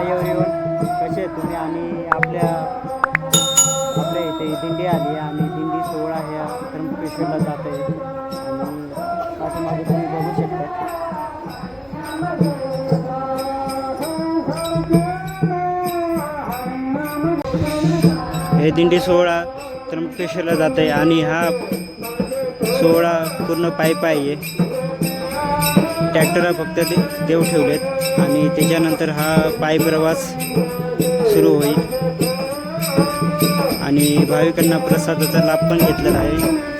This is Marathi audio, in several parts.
हाय एव्हरीवन कसे तुम्ही आणि आपल्या आपल्या इथे दिंडी आली आहे आणि दिंडी सोहळा ह्या त्र्यंबकेश्वरला जात आहे. आणि पाठीमागे तुम्ही बघू शकता. हे दिंडी सोहळा त्र्यंबकेश्वरला जात आहे आणि हा सोहळा पूर्ण पायी पायी आहे. ट्रॅक्टर फक्त ते देव ठेवलेत. आणि त्याच्यानंतर हा पायी प्रवास सुरू होईल. आणि भाविकांना प्रसादाचा लाभ पण घेतलेला आहे.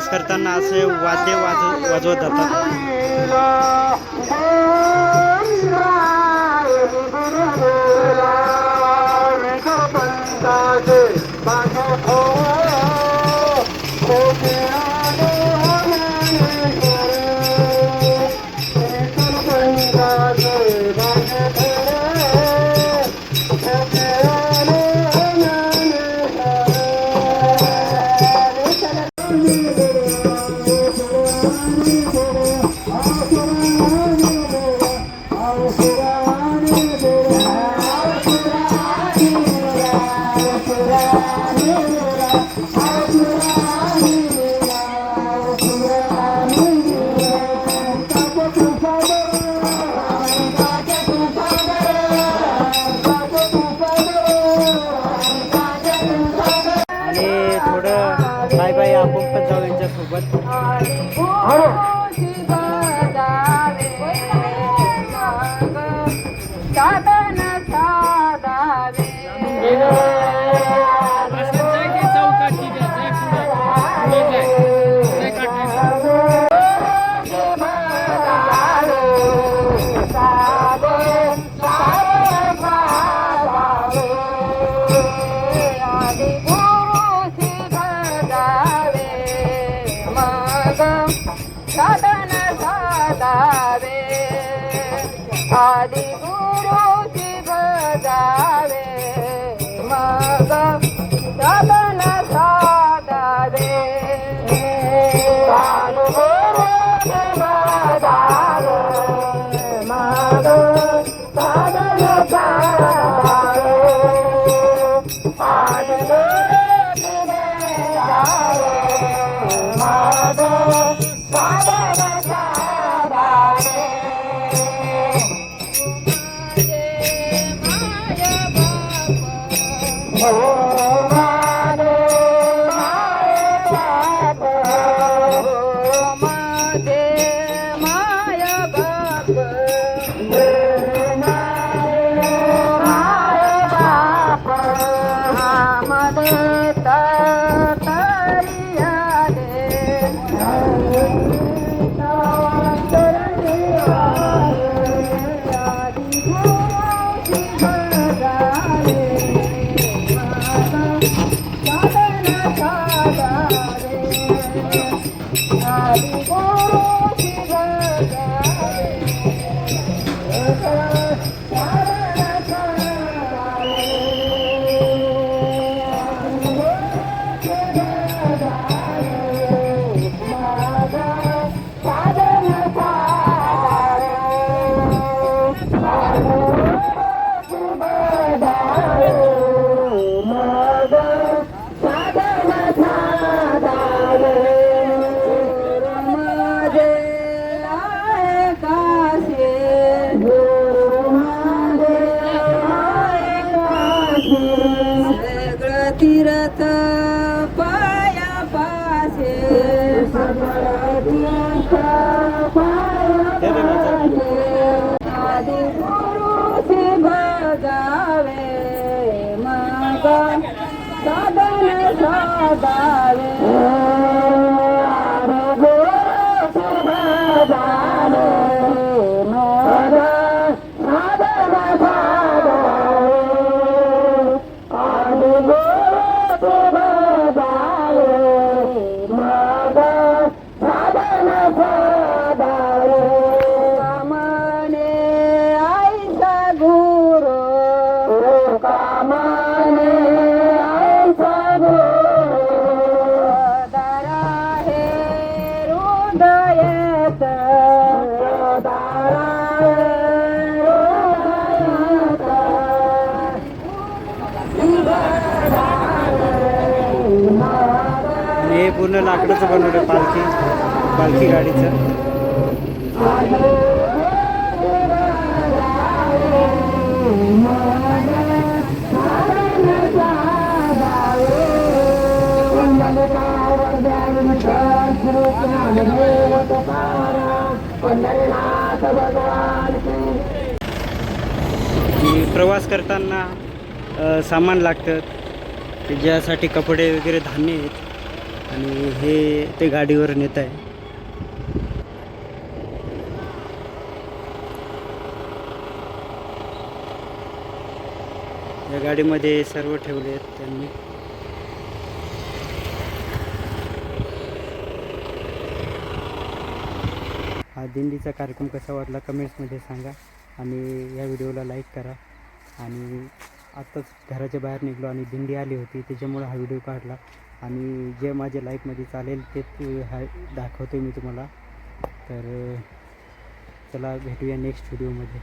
प्रवास करताना असे वाद्य वाज वाजवत जातात आपण पण जाऊ यांच्यासोबत. आदि गुरु शिव जावे मग साधन साधावे आदि गुरु शिव जावे मग लाकडाचं बनवलं पालखी पालखी गाडीचं. प्रवास करताना सामान लागतं ज्यासाठी कपडे वगैरे धान्य आहेत. आणि हे ते गाडीवर नेत आहे. या गाडीमध्ये सर्व ठेवले आहेत त्यांनी. हा दिंडीचा कार्यक्रम कसा वाटला कमेंट्समध्ये सांगा आणि या व्हिडिओला लाईक करा. आणि आत्ताच घराच्या बाहेर निघलो आणि दिंडी आली होती त्याच्यामुळे हा व्हिडिओ काढला. आणि जे माझ्या लाईफमध्ये चालेल ते हा दाखवतो मी तुम्हाला. तर चला भेटूया नेक्स्ट व्हिडिओमध्ये